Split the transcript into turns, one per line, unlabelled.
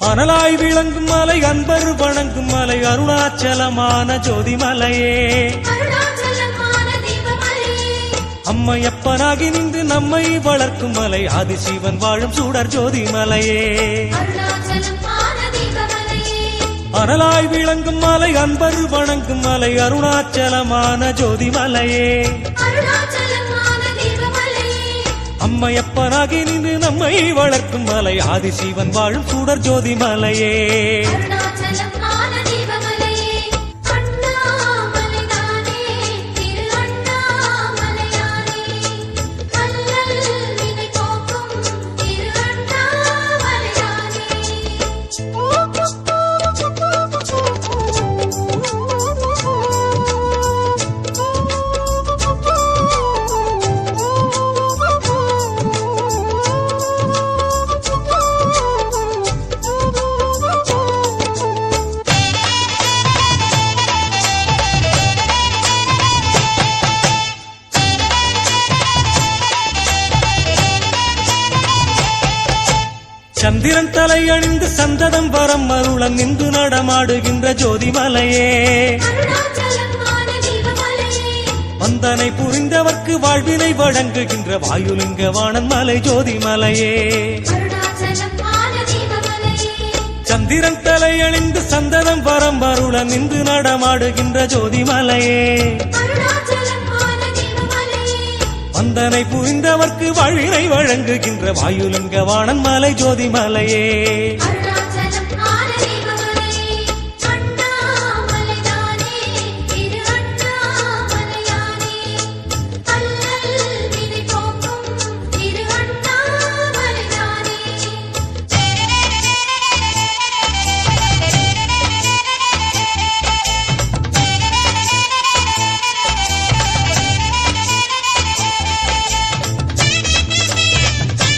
அனலாய் விளங்கும் மலை அன்பர் வணங்கும் மலை அருணாச்சலமான ஜோதிமலையே.
அருணாச்சலமான தீபமலையே.
அம்மையப்பனாகி நின்று நம்மை வளர்க்கும் மலை ஆதிசிவன் வாழும் சூடர் ஜோதிமலையே.
அருணாச்சலமான தீபமலையே.
அனலாய் விளங்கும் மலை அன்பர் வணங்கும் மலை அருணாச்சலமான
தீபமலையே
அம்மையப்பனாகி நின்று நம்மை வளர்க்கும் மலை. ஆதிசிவன் வாழும் சூடர் ஜோதிமலையே
அருணாச்சலமான
சந்திரன் தலை அணிந்து சந்ததம் வரம் அருளம் நின்று நடமாடுகின்ற ஜோதிமலையே. வந்தனை புரிந்தவர்க்கு வாழ்வினை வழங்குகின்ற வாயுலிங்க வாணன் மலை ஜோதிமலையே. சந்திரன் தலை அணிந்து சந்ததம் வரம் அருளம் நின்று நடமாடுகின்ற ஜோதிமலையே. வந்தனை புரிந்தவர்க்கு வழினை வழங்குகின்ற வாயுலங்க வாணன் மலை ஜோதி
மலையே